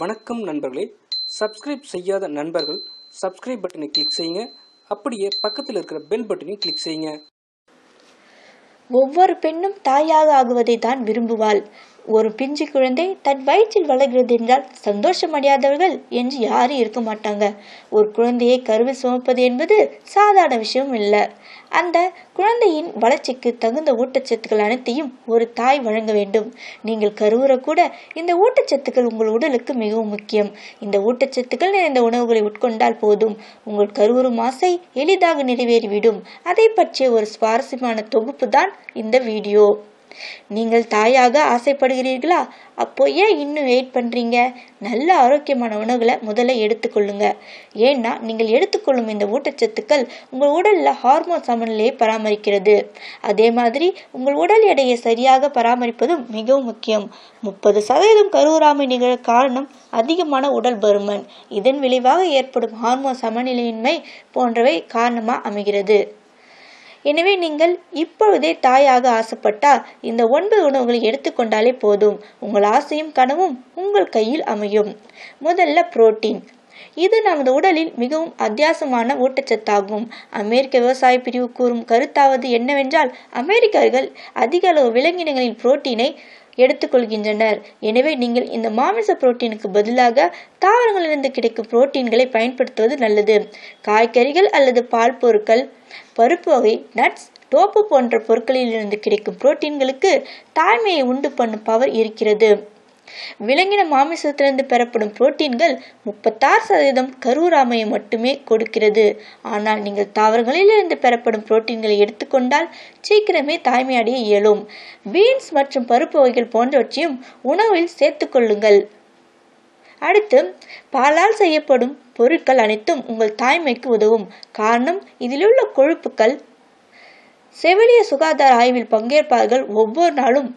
வணக்கம் நண்பர்களே. சப்ஸ்கிரைப் செய்யாத நண்பர்கள் சப்ஸ்கிரைப் பட்டனை கிளிக் செய்யுங்க. அப்படியே பக்கத்தில் இருக்கிற பெல் பட்டனையும் கிளிக் செய்யுங்க. ஒவ்வொரு பெண்ணும் தாயாக ஆகுவதை தான் விரும்புவாள். ஒரு பிஞ்சு குழந்தை தன் வயிற்றில் வளர்கிறது என்றால் சந்தோஷம் அடையாதவர்கள் என்று யாரும் இருக்க மாட்டாங்க. ஒரு குழந்தையை கருவில் சுமப்பது என்பது சாதாரண விஷயம் இல்லை. அந்த குழந்தையின் வளர்ச்சிக்கு தகுந்த ஊட்டச்சத்துக்கள் அனைத்தையும் ஒரு தாய் வழங்க வேண்டும். நீங்கள் கருவுற கூட இந்த ஊட்டச்சத்துக்கள் உங்கள் உடலுக்கு மிகவும் முக்கியம். இந்த ஊட்டச்சத்துக்கள் நிறைந்த உணவுகளை உட்கொண்டால் போதும். உங்கள் கருவுறும் ஆசை எளிதாக நிறைவேறிவிடும். அதை பற்றிய ஒரு சுவாரஸ்யமான தொகுப்பு தான் இந்த வீடியோ. நீங்கள் தாயாக ஆசைப்படுகிறீர்களா? அப்போ ஏன் இன்னும் வெயிட் பண்ணுறீங்க நல்ல ஆரோக்கியமான உணவுகளை முதல்ல எடுத்துக்கொள்ளுங்க. ஏன்னா நீங்கள் எடுத்துக்கொள்ளும் இந்த ஊட்டச்சத்துக்கள் உங்கள் உடலில் ஹார்மோன் சமநிலையை பராமரிக்கிறது. அதே மாதிரி உங்கள் உடல் எடையை சரியாக பராமரிப்பதும் மிகவும் முக்கியம். முப்பது சதவீதம் கருவுறாமை நிகழ காரணம் அதிகமான உடல் பருமன். இதன் விளைவாக ஏற்படும் ஹார்மோன் சமநிலையின்மை போன்றவை காரணமாக அமைகிறது. எனவே நீங்கள் இப்பொழுதே தாயாக ஆசைப்பட்டால் இந்த ஒன்பது உணவுகளை எடுத்துக்கொண்டாலே போதும். உங்கள் ஆசையும் கனவும் உங்கள் கையில் அமையும். முதல்ல புரோட்டீன். இது நமது உடலில் மிகவும் அத்தியாவசியமான ஊட்டச்சத்தாகும். அமெரிக்க விவசாய பிரிவு கூறும் கருத்தாவது என்னவென்றால் அமெரிக்கர்கள் அதிக அளவு விலங்கினங்களின் புரோட்டீனை எடுத்துக்கொள்கின்றனர். எனவே நீங்கள் இந்த மாமிச புரோட்டீனுக்கு பதிலாக தாவரங்களிலிருந்து கிடைக்கும் புரோட்டீன்களை பயன்படுத்துவது நல்லது. காய்கறிகள் அல்லது பால் பொருட்கள் பருப்பு வகை நட்ஸ் டோப்பு போன்ற பொருட்களிலிருந்து கிடைக்கும் புரோட்டீன்களுக்கு தாய்மையை உண்டு பண்ணும் பவர் இருக்கிறது. விலங்கின மாமிசத்திலிருந்து பெறப்படும் புரோட்டீன்கள் முப்பத்தாறு சதவீதம் கருவுராமையை மட்டுமே கொடுக்கிறது. ஆனால் நீங்கள் தாவரங்களிலிருந்து பெறப்படும் புரோட்டீன்களை எடுத்துக்கொண்டால் சீக்கிரமே தாய்மையடைய இயலும். பீன்ஸ் மற்றும் பருப்பு வகைகள் போன்றவற்றையும் உணவில் சேர்த்துக்கொள்ளுங்கள் அடுத்து பாலால் செய்யப்படும் பொருட்கள் அனைத்தும் உங்கள் தாய்மைக்கு உதவும். காரணம் இதிலுள்ள கொழுப்புக்கள் செவிலிய சுகாதார ஆய்வில் பங்கேற்பார்கள் ஒவ்வொரு நாளும்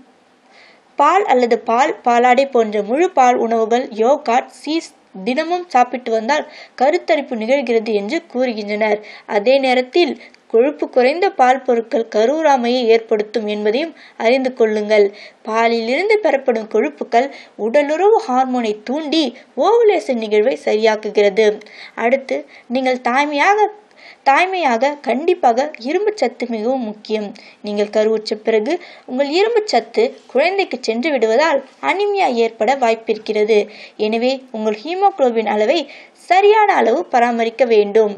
பால் அல்லது பால் பாலாடை போன்ற முழு பால் உணவுகள் யோகாட் சீஸ் தினமும் சாப்பிட்டு வந்தால் கருத்தரிப்பு நிகழ்கிறது என்று கூறுகின்றனர். அதே நேரத்தில் கொழுப்பு குறைந்த பால் பொருட்கள் கருவுறாமையை ஏற்படுத்தும் என்பதையும் அறிந்து கொள்ளுங்கள். பாலிலிருந்து பெறப்படும் கொழுப்புக்கள் உடலுறவு ஹார்மோனை தூண்டி ஓவலேசன் நிகழ்வை சரியாக்குகிறது. அடுத்து நீங்கள் தாய்மையாக தாய்மையாக கண்டிப்பாக இரும்பு சத்து மிகவும் முக்கியம். நீங்கள் கருவுற்ற பிறகு உங்கள் இரும்பு சத்து குழந்தைக்கு சென்று விடுவதால் அனிமியா ஏற்பட வாய்ப்பிருக்கிறது. எனவே உங்கள் ஹீமோகுளோபின் அளவை சரியான அளவு பராமரிக்க வேண்டும்.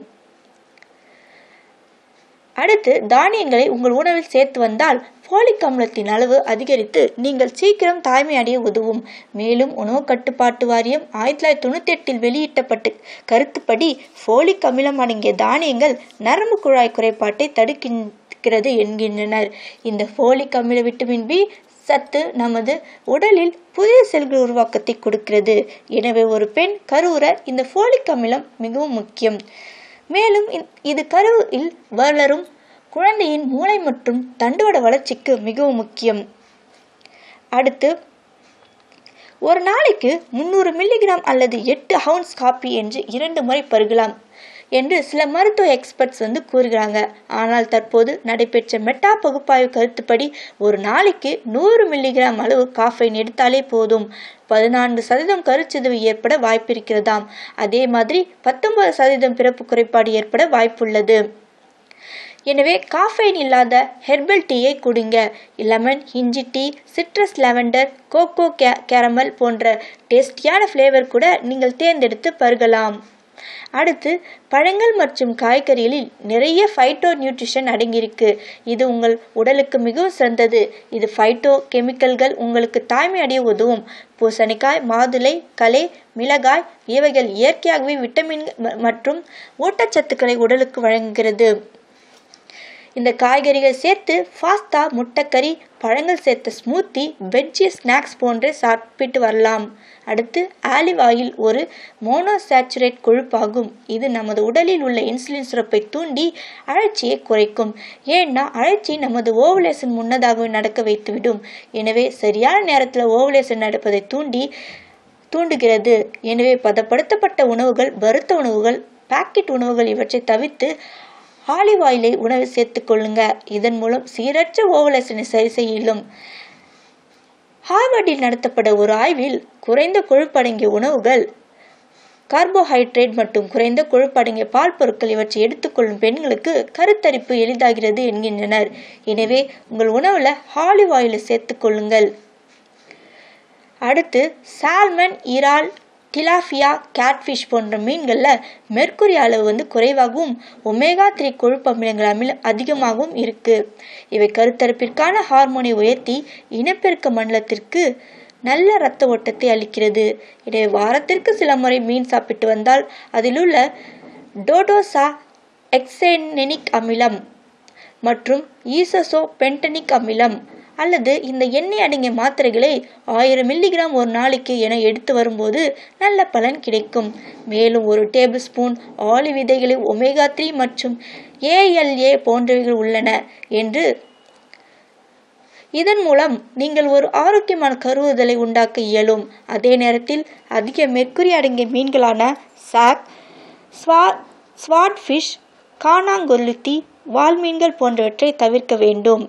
அடுத்து தானியங்களை உங்கள் உணவில் சேர்த்து வந்தால் போலிக் அமிலத்தின் அளவு அதிகரித்து நீங்கள் சீக்கிரம் தாய்மை அடைய உதவும். மேலும் உணவு கட்டுப்பாட்டு வாரியம் ஆயிரத்தி தொள்ளாயிரத்தி தொண்ணூற்றி எட்டில் வெளியிட்டப்பட்ட கருத்துப்படி போலிக் அமிலம் அடங்கிய தானியங்கள் நரம்பு குழாய் குறைபாட்டை தடுக்கின்றது என்கின்றனர். இந்த போலிக் அமில விட்டமின் பி சத்து நமது உடலில் புதிய செல்கள் உருவாக்கத்தை கொடுக்கிறது. எனவே ஒரு பெண் கருவுற இந்த போலிக் அமிலம் மிகவும் முக்கியம். மேலும் இது கருவில் வளரும் குழந்தையின் மூளை மற்றும் தண்டுவட வளர்ச்சிக்கு மிகவும் முக்கியம். அடுத்து ஒரு நாளைக்கு முந்நூறு மில்லிகிராம் அல்லது எட்டு ஹவுன்ஸ் காப்பி என்று இரண்டு முறை பருகலாம். என்று சில மருத்துவ எக்ஸ்பர்ட்ஸ் வந்து கூறுகிறாங்க. ஆனால் தற்போது நடைபெற்ற மெட்டா பகுப்பாய்வு கருத்துப்படி ஒரு நாளைக்கு நூறு மில்லிகிராம் அளவு காஃபைன் எடுத்தாலே போதும். பதினான்கு சதவீதம் கருச்சிதவு ஏற்பட வாய்ப்பிருக்கிறதாம். அதே மாதிரி பத்தொன்பது சதவீதம் பிறப்பு குறைபாடு ஏற்பட வாய்ப்புள்ளது. எனவே காஃபைன் இல்லாத ஹெர்பல் டீயை குடிங்க. லெமன் இஞ்சி டீ சிட்ரஸ் லெவண்டர் கோகோ கே கேரமல் போன்ற டேஸ்டியான ஃப்ளேவர் கூட நீங்கள் தேர்ந்தெடுத்து பருகலாம். அடுத்து பழங்கள் மற்றும் காய்கறிகளில் நிறைய ஃபைட்டோ நியூட்ரிஷன் அடங்கியிருக்கு. இது உங்கள் உடலுக்கு மிகவும் சிறந்தது. இது ஃபைட்டோ கெமிக்கல்கள் உங்களுக்கு தாய்மை அடைய உதவும். பூசணிக்காய் மாதுளை களை மிளகாய் இவைகள் இயற்கையாகவே விட்டமின் மற்றும் ஊட்டச்சத்துக்களை உடலுக்கு வழங்குகிறது. இந்த காய்கறிகள் சேர்த்து பாஸ்தா முட்டைக்கறி பழங்கள் சேர்த்த ஸ்மூத்தி வெஜ்ஜி ஸ்நாக்ஸ் போன்றே சாப்பிட்டு வரலாம். அடுத்து ஆலிவ் ஆயில் ஒரு மோனோசாச்சுரேட் கொழுப்பாகும். இது நமது உடலில் உள்ள இன்சுலின் சுரப்பை தூண்டி அழற்சியை குறைக்கும். ஏன்னா அழற்சி நமது ஓவலேசன் முன்னதாகவே நடக்க வைத்துவிடும். எனவே சரியான நேரத்தில் ஓவலேசன் நடப்பதை தூண்டி தூண்டுகிறது. எனவே பதப்படுத்தப்பட்ட உணவுகள் வறுத்த உணவுகள் பாக்கெட் உணவுகள் இவற்றை தவிர்த்து ஆலிவ் ஆயிலை உணவில் சேர்த்துக் கொள்ளுங்க. இதன் மூலம் சீரற்ற ஓவலேசனை சரி செய்யலும். ஹார்வர்டில் நடத்தப்பட்ட ஒரு ஆய்வில் குறைந்த கொழுப்படங்கிய உணவுகள் கார்போஹைட்ரேட் மற்றும் குறைந்த கொழுப்படங்கிய பால் பொருட்கள் இவற்றை எடுத்துக்கொள்ளும் பெண்களுக்கு கருத்தரிப்பு எளிதாகிறது என்கின்றனர். எனவே உங்கள் உணவில் ஆலிவ் ஆயிலை சேர்த்துக் கொள்ளுங்கள். அடுத்து சால்மன் இறால் டிலாஃபியா கேட்ஃபிஷ் போன்ற மீன்களில் மெர்க்குரி அளவு வந்து குறைவாகவும் ஒமேகா த்ரீ கொழுப்பு அமிலங்கள் அமில அதிகமாகவும் இருக்கு. இவை கருத்தரப்பிற்கான ஹார்மோனை உயர்த்தி இனப்பெருக்க மண்டலத்திற்கு நல்ல இரத்த ஓட்டத்தை அளிக்கிறது. இடையே வாரத்திற்கு சில முறை மீன் சாப்பிட்டு வந்தால் அதிலுள்ள டோடோசா எக்ஸெனெனிக் அமிலம் மற்றும் ஈசசோ பென்டனிக் அமிலம் அல்லது இந்த எண்ணெய் அடங்கிய மாத்திரைகளை ஆயிரம் மில்லிகிராம் ஒரு நாளைக்கு என எடுத்து வரும்போது நல்ல பலன் கிடைக்கும். மேலும் ஒரு டேபிள் ஸ்பூன் ஆலி விதைகளில் ஒமேகா த்ரீ மற்றும் ஏஎல்ஏ போன்றவைகள் உள்ளன என்று இதன் மூலம் நீங்கள் ஒரு ஆரோக்கியமான கருவுதலை உண்டாக்க இயலும். அதே நேரத்தில் அதிக மெர்க்குரி அடங்கிய மீன்களான சாக் ஸ்வா ஸ்வாட் ஃபிஷ் காணாங்கொல்லுத்தி வால்மீன்கள் போன்றவற்றை தவிர்க்க வேண்டும்.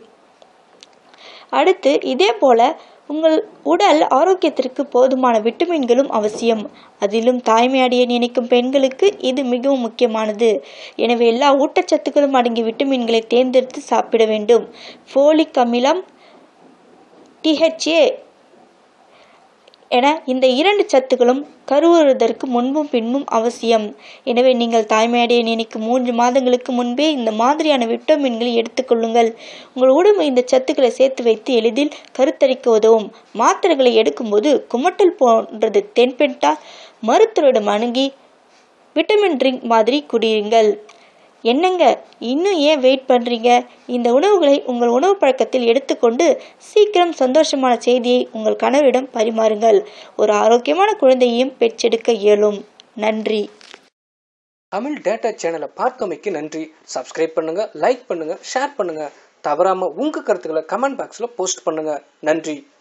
அடுத்து இதே போல உங்கள் உடல் ஆரோக்கியத்திற்கு போதுமான விட்டமின்களும் அவசியம். அதிலும் தாய்மை அடைய நினைக்கும் பெண்களுக்கு இது மிகவும் முக்கியமானது. எனவே எல்லா ஊட்டச்சத்துக்களும் அடங்கிய விட்டமின்களை தேர்ந்தெடுத்து சாப்பிட வேண்டும். ஃபோலிக் அமிலம் டிஹெச்ஏ என இந்த இரண்டு சத்துக்களும் கருவுறுவதற்கு முன்பும் பின்பும் அவசியம். எனவே நீங்கள் தாய்மையடைய நினைக்கும் மூன்று மாதங்களுக்கு முன்பே இந்த மாதிரியான விட்டமின்களை எடுத்துக்கொள்ளுங்கள் உங்கள் உடம்பு இந்த சத்துக்களை சேர்த்து வைத்து எளிதில் கருத்தரிக்க உதவும். மாத்திரைகளை எடுக்கும்போது குமட்டல் போன்றது தென்பெட்டால் மருத்துவரிடம் அணுகி விட்டமின் ட்ரிங்க் மாதிரி குடியுங்கள். என்னங்க? இன்னும் ஏன் வெயிட் பண்ணுறீங்க இந்த உணவுகளை உங்கள் உணவு பழக்கத்தில் எடுத்துக்கொண்டு சீக்கிரம் சந்தோஷமான செய்தியை உங்கள் கணவரிடம் பரிமாறுங்கள். ஒரு ஆரோக்கியமான குழந்தையையும் பெற்றெடுக்க இயலும். நன்றி. தமிழ் டேட்டா சேனலை பார்த்தமைக்கு நன்றி. சப்ஸ்கிரைப் பண்ணுங்க லைக் பண்ணுங்க ஷேர் பண்ணுங்க. தவறாம உங்க கருத்துக்களை கமெண்ட் பாக்ஸ்ல போஸ்ட் பண்ணுங்க. நன்றி.